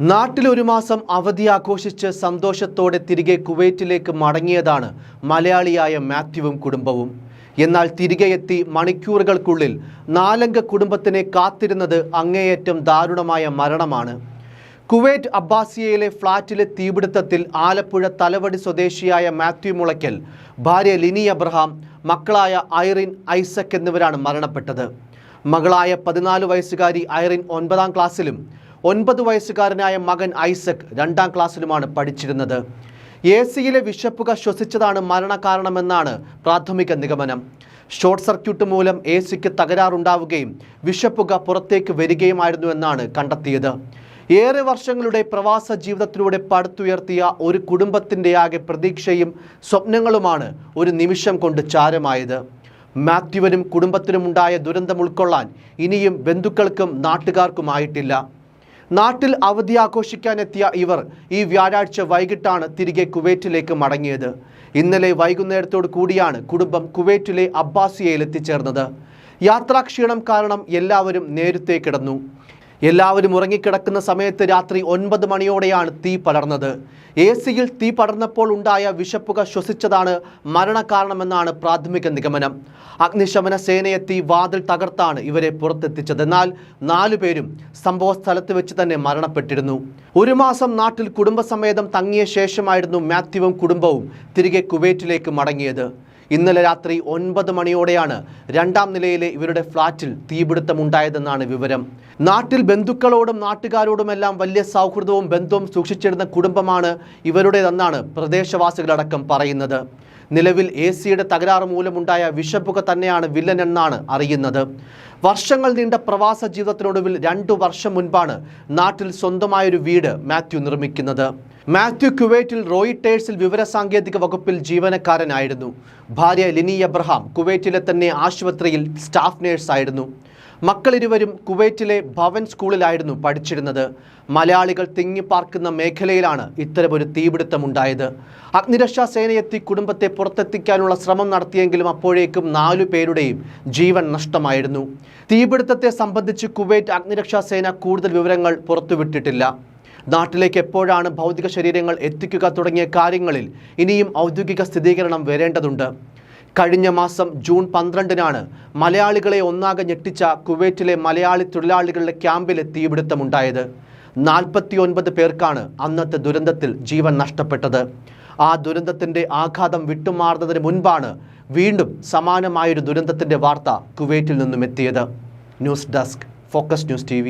നാട്ടിൽ ഒരു മാസം അവധി ആഘോഷിച്ച് സന്തോഷത്തോടെ തിരികെ കുവൈറ്റിലേക്ക് മടങ്ങിയതാണ് മലയാളിയായ മാത്യുവും കുടുംബവും. എന്നാൽ തിരികെ എത്തി മണിക്കൂറുകൾക്കുള്ളിൽ നാലംഗ കുടുംബത്തിനെ കാത്തിരുന്നത് അങ്ങേയറ്റം ദാരുണമായ മരണമാണ്. കുവൈറ്റ് അബ്ബാസിയയിലെ ഫ്ളാറ്റിലെ തീപിടുത്തത്തിൽ ആലപ്പുഴ തലവടി സ്വദേശിയായ മാത്യു മുളയ്ക്കൽ ഭാര്യ ലിനി അബ്രഹാം മക്കളായ ഐറിൻ ഐസക് എന്നിവരാണ് മരണപ്പെട്ടത്. മകളായ പതിനാല് വയസ്സുകാരി ഐറിൻ ഒൻപതാം ക്ലാസ്സിലും ഒൻപത് വയസ്സുകാരനായ മകൻ ഐസക് രണ്ടാം ക്ലാസ്സിലുമാണ് പഠിച്ചിരുന്നത്. എ സിയിലെ വിഷപ്പുക ശ്വസിച്ചതാണ് മരണകാരണമെന്നാണ് പ്രാഥമിക നിഗമനം. ഷോർട്ട് സർക്യൂട്ട് മൂലം എ സിക്ക് തകരാറുണ്ടാവുകയും വിഷപ്പുക പുറത്തേക്ക് വരികയുമായിരുന്നു എന്നാണ് കണ്ടെത്തിയത്. ഏറെ വർഷങ്ങളുടെ പ്രവാസ ജീവിതത്തിലൂടെ പടുത്തുയർത്തിയ ഒരു കുടുംബത്തിന്റെ ആകെ പ്രതീക്ഷയും സ്വപ്നങ്ങളുമാണ് ഒരു നിമിഷം കൊണ്ട് ചാരമായത്. മാത്യുവിനും കുടുംബത്തിനുമുണ്ടായ ദുരന്തം ഉൾക്കൊള്ളാൻ ഇനിയും ബന്ധുക്കൾക്കും നാട്ടുകാർക്കുമായിട്ടില്ല. നാട്ടിൽ അവധി ആഘോഷിക്കാനെത്തിയ ഇവർ ഈ വ്യാഴാഴ്ച വൈകിട്ടാണ് തിരികെ കുവൈറ്റിലേക്ക് മടങ്ങിയത്. ഇന്നലെ വൈകുന്നേരത്തോടു കൂടിയാണ് കുടുംബം കുവൈറ്റിലെ അബ്ബാസിയയിൽ എത്തിച്ചേർന്നത് യാത്രാക്ഷീണം കാരണം എല്ലാവരും നേരത്തെ കിടന്നു. എല്ലാവരും ഉറങ്ങിക്കിടക്കുന്ന സമയത്ത് രാത്രി ഒൻപത് മണിയോടെയാണ് തീ പടർന്നത്. എ സിയിൽ തീ പടർന്നപ്പോൾ ഉണ്ടായ വിഷപ്പുക ശ്വസിച്ചതാണ് മരണകാരണമെന്നാണ് പ്രാഥമിക നിഗമനം. അഗ്നിശമന സേനയെത്തി വാതിൽ തകർത്താണ് ഇവരെ പുറത്തെത്തിച്ചത്. എന്നാൽ നാലു പേരും സംഭവ സ്ഥലത്ത് വെച്ച് തന്നെ മരണപ്പെട്ടിരുന്നു. ഒരു മാസം നാട്ടിൽ കുടുംബസമേതം തങ്ങിയ ശേഷമായിരുന്നു മാത്യുവും കുടുംബവും തിരികെ കുവൈറ്റിലേക്ക് മടങ്ങിയത്. ഇന്നലെ രാത്രി ഒൻപത് മണിയോടെയാണ് രണ്ടാം നിലയിലെ ഇവരുടെ ഫ്ളാറ്റിൽ തീപിടുത്തമുണ്ടായതെന്നാണ് വിവരം. നാട്ടിൽ ബന്ധുക്കളോടും നാട്ടുകാരോടുമെല്ലാം വലിയ സൗഹൃദവും ബന്ധവും സൂക്ഷിച്ചിരുന്ന കുടുംബമാണ് ഇവരുടേതെന്നാണ് പ്രദേശവാസികളടക്കം പറയുന്നത്. നിലവിൽ എ സിയുടെ തകരാറ് മൂലമുണ്ടായ വിഷപ്പുക തന്നെയാണ് വില്ലൻ എന്നാണ് അറിയുന്നത്. വർഷങ്ങൾ നീണ്ട പ്രവാസ ജീവിതത്തിനൊടുവിൽ രണ്ടു വർഷം മുൻപാണ് നാട്ടിൽ സ്വന്തമായൊരു വീട് മാത്യു നിർമ്മിക്കുന്നത്. മാത്യു കുവൈറ്റിൽ റോയിട്ടേഴ്സിൽ വിവരസാങ്കേതിക വകുപ്പിൽ ജീവനക്കാരനായിരുന്നു. ഭാര്യ ലിനി എബ്രഹാം കുവൈറ്റിലെ തന്നെ ആശുപത്രിയിൽ സ്റ്റാഫ് നേഴ്സായിരുന്നു. മക്കളിരുവരും കുവൈറ്റിലെ ഭവൻ സ്കൂളിലായിരുന്നു പഠിച്ചിരുന്നത്. മലയാളികൾ തിങ്ങിപ്പാർക്കുന്ന മേഖലയിലാണ് ഇത്തരമൊരു തീപിടുത്തമുണ്ടായത്. അഗ്നിരക്ഷാ സേനയെത്തി കുടുംബത്തെ പുറത്തെത്തിക്കാനുള്ള ശ്രമം നടത്തിയെങ്കിലും അപ്പോഴേക്കും നാലു പേരുടെയും ജീവൻ നഷ്ടമായിരുന്നു. തീപിടുത്തത്തെ സംബന്ധിച്ച് കുവൈറ്റ് അഗ്നിരക്ഷാ സേന കൂടുതൽ വിവരങ്ങൾ പുറത്തുവിട്ടിട്ടില്ല. നാട്ടിലേക്ക് എപ്പോഴാണ് ഭൗതിക ശരീരങ്ങൾ എത്തിക്കുക തുടങ്ങിയ കാര്യങ്ങളിൽ ഇനിയും ഔദ്യോഗിക സ്ഥിരീകരണം വരേണ്ടതുണ്ട്. കഴിഞ്ഞ മാസം ജൂൺ പന്ത്രണ്ടിനാണ് മലയാളികളെ ഒന്നാകെ ഞെട്ടിച്ച കുവൈറ്റിലെ മലയാളി തൊഴിലാളികളുടെ ക്യാമ്പിലെ തീപിടുത്തമുണ്ടായത്. നാൽപ്പത്തിയൊൻപത് പേർക്കാണ് അന്നത്തെ ദുരന്തത്തിൽ ജീവൻ നഷ്ടപ്പെട്ടത്. ആ ദുരന്തത്തിന്റെ ആഘാതം വിട്ടുമാറുന്നതിന് മുൻപാണ് വീണ്ടും സമാനമായൊരു ദുരന്തത്തിന്റെ വാർത്ത കുവൈറ്റിൽ നിന്നും എത്തിയത് news desk focus news T